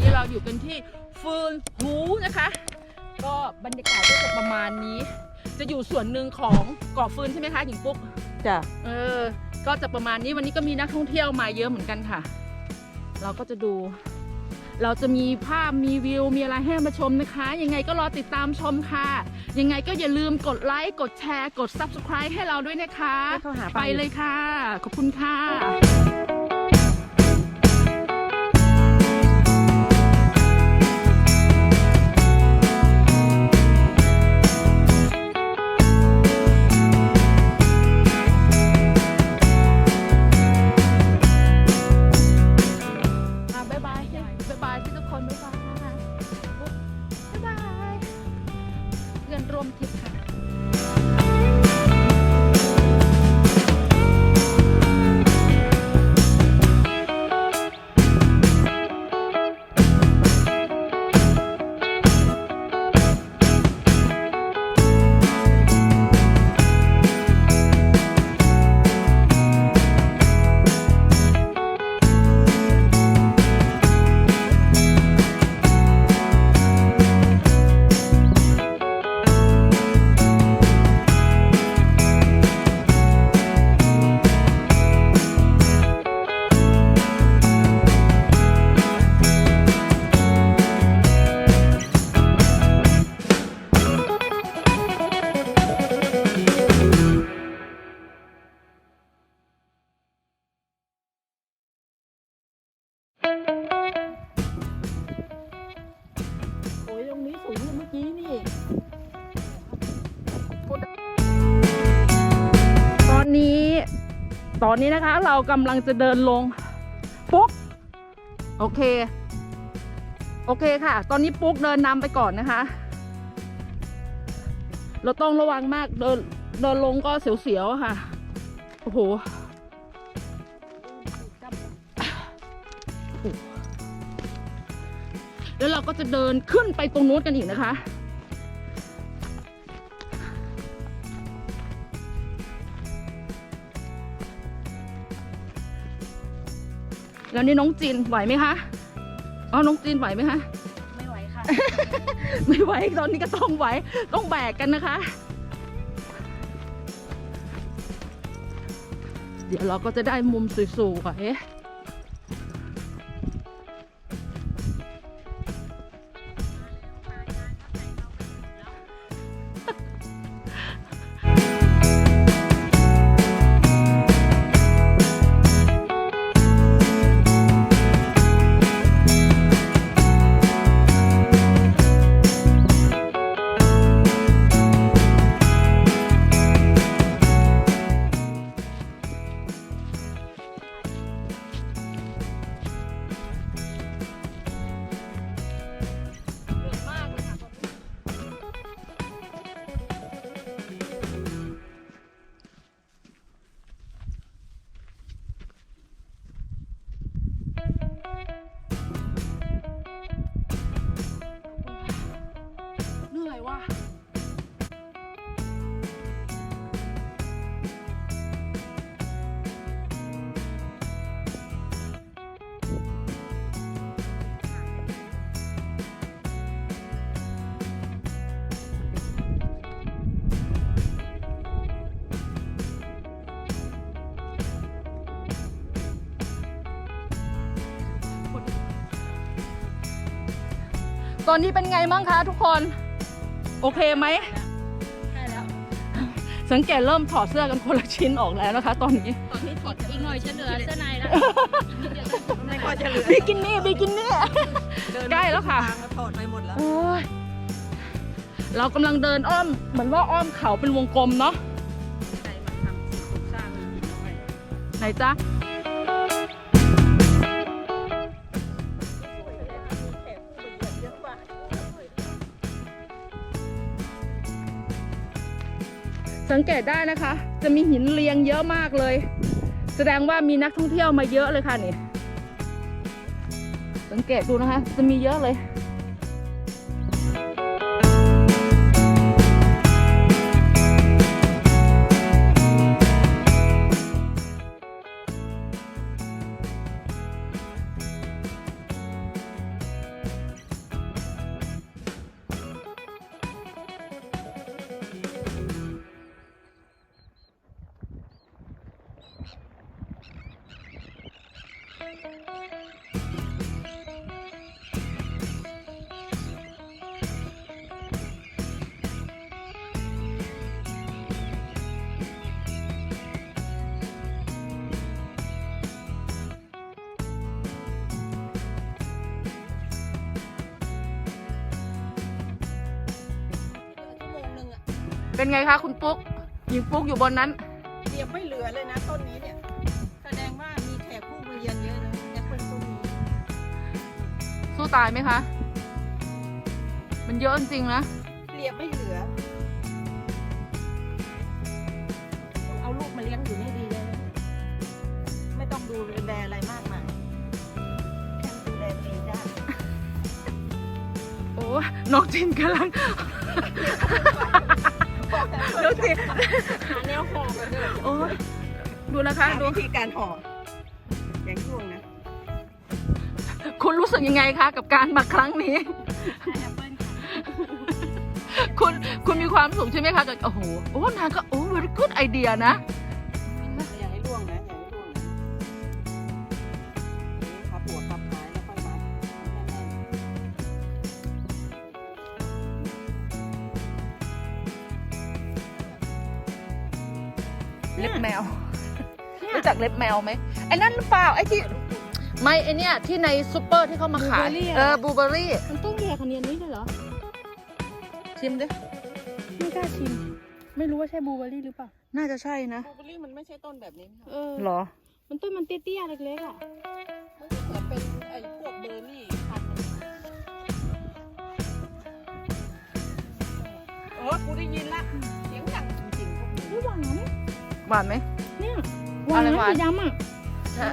วัสดีค่ะวันนี้เราอยู่กันที่ฟืนหูนะคะ ก็บรรยากาศก็จะประมาณนี้ จะอยู่ส่วนหนึ่งของเกาะฟืนใช่ไหมคะหญิงปุ๊กจ้ะเออ ก็จะประมาณนี้วันนี้ก็มีนักท่องเที่ยวมาเยอะเหมือนกันค่ะ เราก็จะดู เราจะมีภาพมีวิวมีอะไรให้มาชมนะคะ ยังไงก็รอติดตามชมค่ะ ยังไงก็อย่าลืมกดไลค์กดแชร์ กด subscribe ให้เราด้วยนะคะให้เขาหาไปเลยค่ะ ขอบคุณค่ะ เพื่ ตอนนี้นะคะเรากำลังจะเดินลงปุ๊กโอเค โอเคค่ะ ตอนนี้ปุ๊กเดินนำไปก่อนนะคะ เราต้องระวังมากเดินเดินลงก็เสียวๆค่ะ โอ้โหแล้วเราก็จะเดินขึ้นไปตรงนู้นกันอีกนะคะ แล้วนี่น้องจีนไหวไหมคะอ๋อน้องจีนไหวไหมคะ ไม่ไหวค่ะ ไม่ไหวตอนนี้ก็ต้องไหว ต้องแบกกันนะคะ เดี๋ยวเราก็จะได้มุมสวยๆ ว่ะตอนนี้เป็นไงบ้างคะทุกคน โอเคไหมใช่แล้วสังเกตเริ่มถอดเสื้อกันคนละชิ้นออกแล้วนะคะ ตอนนี้ตอนนี้ถอดอีกหน่อยจะเหลือเสื้อในแล้วไม่พอจะเหลือบิกินี่บิกินี่ใกล้แล้วค่ะถอดไปหมดแล้วโอ้ยเรากำลังเดินอ้อม เหมือนว่าอ้อมเขาเป็นวงกลมเนาะใครมาทำสิ่งปลูกสร้างหินน้อยไหนจ๊ะ สังเกตได้นะคะ จะมีหินเรียงเยอะมากเลย แสดงว่ามีนักท่องเที่ยวมาเยอะเลยค่ะนี่ สังเกตดูนะคะ จะมีเยอะเลย เป็นไงคะคุณปุ๊กหญิงปุ๊กอยู่บนนั้น เตรียมไม่เหลือเลยนะต้นนี้เนี่ย แสดงว่ามีแขกผู้มาเยือน สู้ตายไหมคะ มันเยอะจริงๆนะ เรียบไม่เหลือ เอาลูกมาเลี้ยงอยู่นี่ดีเลยนะไม่ต้องดูแลอะไรมากมายแค่ดูแลตัวเองได้โอ้น้องจินกำลังดูสิหาแนวห่อกันเลยโอ้ยดูนะคะหาดู วิธีการห่อ สึกยังไงคะกับการมาครั้งนี้ คุณคุณมีความสุขใช่ไหมคะกับโอ้โหโอ้นางก็โอ้ very good idea นะอย่าให้ร่วงนะอย่าให้ร่วงนะพับหัวพับท้ายแล้วค่อยมัดแน่นเล็บแมวรู้จักเล็บแมวไหมไอ้นั่นหรือเปล่าไอ้ที่ ไม่ไอเนี้ยที่ในซูเปอร์ที่เขามาขาย Blueberry อะ เออบูเบอรี่มันต้องแย่ขนาดนี้เลยเหรอ ชิมดิไม่กล้าชิม ไม่รู้ว่าใช่บลูเบอร์รี่หรือเปล่า น่าจะใช่นะๆบลูเบอร์รี่มันไม่ใช่ต้นแบบนี้ค่ะเออ หรอ มันต้นมันเตี้ยๆเล็กๆอะ มันก็เหมือนเป็นไอ้พวกเบอร์รี่พันธุ์โอ้กูได้ยินละเสียงดังจริงๆพวกนี้นี่หวานหวานไหมเนี่ยหวานอะไรหวานสีดำอะ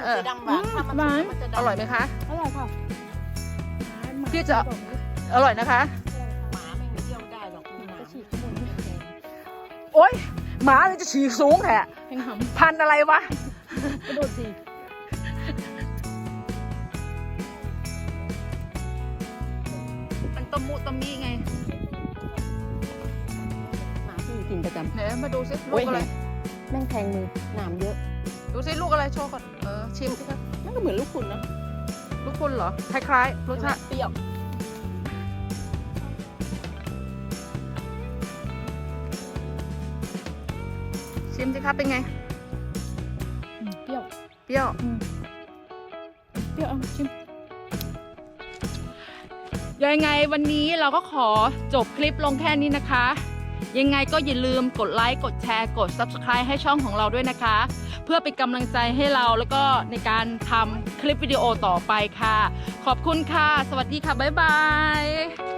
เออสีดำหวานถ้ามันหวานมันจะดำอร่อยไหมคะ อร่อยค่ะพี่จะอร่อยนะคะ หมาไม่มีเยี่ยวได้หรอกมีหมาจะฉีกข้างบนไม่แดงโอ๊ยหมาเลยจะฉีกสูงแท้แพงหพันธุ์อะไรวะำกระโดดสิมันตะมุตะมีไงหมาที่กินประจำไหนมาดูซิลูโอ้ยกอะไรแม่งแทงมือหนามเยอะ ดูซิลูกอะไรโชว์ก่อน เออชิมสิคะมันก็เหมือนลูกคุณนะลูกคุณเหรอ คล้ายๆรสชาติเปรี้ยว ชิมสิคะเป็นไงอืมเปรี้ยว เปรี้ยวอืมเปรี้ยวเอาชิม ยังไงวันนี้เราก็ขอจบคลิปลงแค่นี้นะคะ ยังไงก็อย่าลืมกดไลค์ กดแชร์ กด Subscribe ให้ช่องของเราด้วยนะคะเพื่อเป็นกำลังใจให้เราแล้วก็ในการทำคลิปวิดีโอต่อไปค่ะ ขอบคุณค่ะ สวัสดีค่ะ บ๊ายบาย